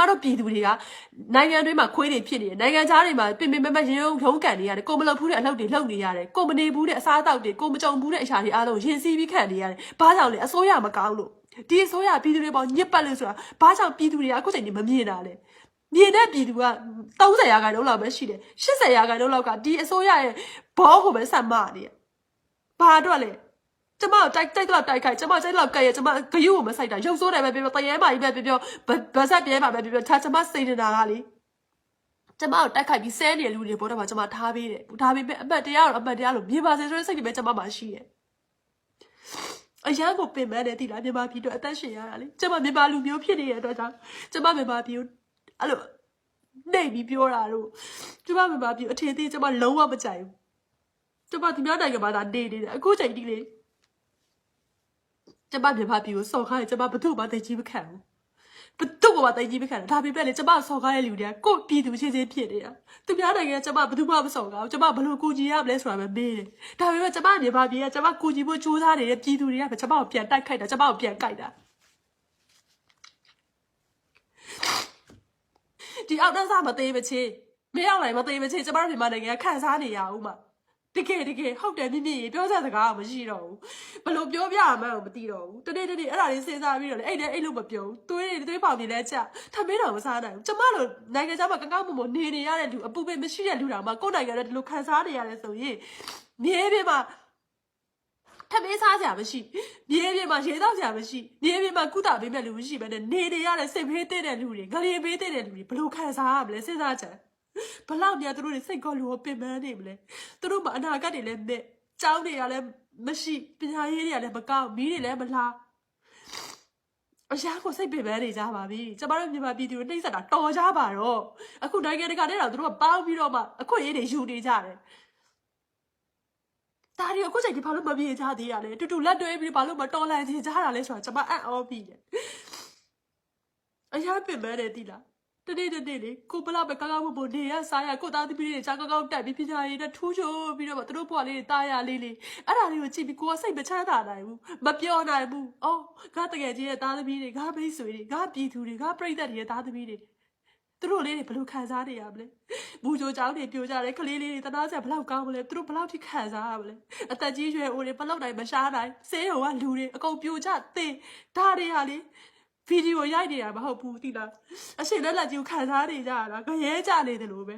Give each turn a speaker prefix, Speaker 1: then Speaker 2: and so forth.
Speaker 1: မတို့ပြည်သူတွေကနိုင်ငံတွင်းမှာခွေးတွေဖြစ်နေတယ်နိုင်ငံသားတွေမှာပင်ပင်မမရင်ရုံရုံးကန်နေရတယ်ကိုမလုပ်ဘူးတဲ့အလုပ်တွေလုပ်နေရတယ်ကိုမနေဘူးတဲ့အစားအသောက်တွေကိုမကြုံဘူးတဲ့အရာတွေအားလုံးရင်စီးပြီးခံနေရတယ်ဘာကြောင့်လဲအစိုးရမကောင်းလို့ဒီအစိုးရပြည်သူတွေပေါ်ညစ်ပတ်လို့ဆိုတာဘာကြောင့်ပြည်သူတွေကအခုချိန်ကြီးမမြင်တာလဲမြင်တဲ့ပြည်သူက30ရာခိုင်နှုန်းလောက်ပဲရှိတယ်80ရာခိုင်နှုန်းလောက်ကဒီအစိုးရရဲ့ဘောကိုပဲဆက်မနေရဘာအတွက်လဲ ကျမတို့တိုက်တိုက်တော့တိုက်ခိုက်ကျမတိုက်တော့ကဲ့ရကျမဂယုကိုမဆိုင်တာရုပ်ဆိုးတယ်ပဲပြောပြောတရေမာကြီးပဲပြောပြောဗဇက်ပြဲမှာပဲပြောပြောထားကျမစိတ်နေတာကလေကျမတို့တက်ခိုက်ပြီးဆဲနေတဲ့လူတွေပေါ်တော့မှကျမထားပေးတယ်။ဒါပေမဲ့အမတ်တရားတော့အမတ်တရားလို့မြင်ပါစေဆိုတဲ့စိတ်တွေပဲကျမမှာရှိတယ်။အရန်ကိုပင်ပန်းတယ်တိလားမြန်မာပြည်တော့အသက်ရှင်ရတာလေ။ကျမမြန်မာလူမျိုးဖြစ်နေတဲ့အတွက်ကြောင့်ကျမမြန်မာပြည်ကိုအဲ့လိုနေပြီးပြောတာလို့ကျမမြန်မာပြည်ကိုအထင်သေးကျမလုံးဝမကြိုက်ဘူး။ကျမဒီများနိုင်ငံမှာဒါနေနေတယ်အခုချိန်ထိလေ ကျမမြန်မာပြည်ကိုစော်ခိုင်းတယ်ကျမဘယ်သူမှသိကြီးမခံဘူး။ဘသူ့ဘဝတိုင်ကြီးမခံတာဒါပေမဲ့လေကျမဆော်ကားတဲ့လူတွေကကိုယ့်ပြည်သူချင်းချင်းဖြစ်နေတာသူများနိုင်ငံကကျမဘယ်သူမှမဆော်ကားဘူးကျမဘယ်လိုကူညီရမလဲဆိုတာပဲမေးတယ်ဒါပေမဲ့ကျမမြန်မာပြည်ကကျမကူညီဖို့ကြိုးစားနေတဲ့ပြည်သူတွေကပဲကျမကိုပြန်တိုက်ခိုက်တာကျမကိုပြန်ကြိုက်တာဒီအောက်တန်းစားမသေးမချင်းမရောက်နိုင်မသေးမချင်းကျမတို့မြန်မာနိုင်ငံကခံစားနေရအောင်မှာ တကယ်တကယ်ဟုတ်တယ်မြင့်မြင့်ရေပြောစကားကမရှိတော့ဘူးဘယ်လိုပြောပြရမှန်းကိုမသိတော့ဘူးတနေ့တနေ့အဲ့ဒါလေးစဉ်းစားပြီးတော့လေအဲ့နဲ့အဲ့လိုမပြောဘူးသွေးတွေသွေးပေါင်တွေလည်းကြထမင်းတော်မစားနိုင်ဘူးကျမတို့နိုင်ငံခြားမှာကောင်းကောင်းမွန်မွန်နေနေရတဲ့လူအပူပေမရှိတဲ့လူတော်မှာကိုယ့်နိုင်ငံရဲ့ဒီလိုခံစားနေရတယ်ဆိုရင်မြေပြင်မှာထမင်းစားကြမရှိမြေပြင်မှာရေတောက်ကြမရှိမြေပြင်မှာကုသပေးမဲ့လူမရှိဘဲနဲ့နေနေရတဲ့စိတ်ဖေးတဲ့လူတွေငလျင်ပေးတဲ့လူတွေဘယ်လိုခံစားရမလဲစဉ်းစားကြ ဘလောက်များသူတို့တွေစိတ်ကောလူကိုပင်ပန်းနေမလဲသူတို့မှာအနာဂတ်တွေလည်းမဲ့ကြောင်းတွေကလည်းမရှိပညာရေးတွေကလည်းမကောင်းမီးတွေလည်းမလားအရာကိုစိတ်ပင်ပန်းနေကြပါပြီကျမတို့မြန်မာပြည်သူတွေနှိမ့်ဆက်တာတော်ကြပါတော့အခုနိုင်ငံတကာနဲ့တော့သူတို့ကပေါင်းပြီးတော့မှအခွင့်အရေးတွေယူနေကြတယ်ဒါတွေအခုချိန်ဒီဘာလို့မပြေကြသေးရလဲတူတူလက်တွဲပြီးဘာလို့မတော်လန်ချင်ကြတာလဲဆိုတာကျမအံ့ဩပြီတယ်အရာပင်ပန်းတယ်တိလား တနေ့တနေ့လေကိုဘလောက်ပဲကောင်းကောင်းမွန်မွန်နေရစားရကိုသားသမီးတွေကြားကောင်းကောင်းတက်ပြီးပညာရေးနဲ့ထူးချိုးပြီးတော့မှသူတို့ဘွားလေးတွေတားရလေးလေးအဲ့ဒါလေးကိုကြည့်ပြီးကိုကစိတ်မချမ်းသာနိုင်ဘူးမပြောနိုင်ဘူးအော်ငါတကယ်ကြီးရဲ့သားသမီးတွေငါမိတ်ဆွေတွေငါပြည်သူတွေငါပြိတ္တတွေရဲ့သားသမီးတွေသူတို့လေးတွေဘယ်လိုခံစားနေရမလဲဘူဂျိုကြောင်းတွေပြိုကြတယ်ကလေးလေးတွေတနာစရာဘယ်လောက်ကောင်းမလဲသူတို့ဘယ်လောက်ထိခံစားရမလဲအသက်ကြီးရွယ်အိုတွေဘယ်လောက်တိုင်းမရှားနိုင်ဆေးရုံကလူတွေအကုန်ပြိုကြတင်ဒါတွေဟာလေ ဗီဒီယိုရိုက်နေတာမဟုတ်ဘူးတိလားအရှင်လက်လက်ကြီးကိုခံစားနေကြရတာခရဲကြနေတယ်လို့ပဲ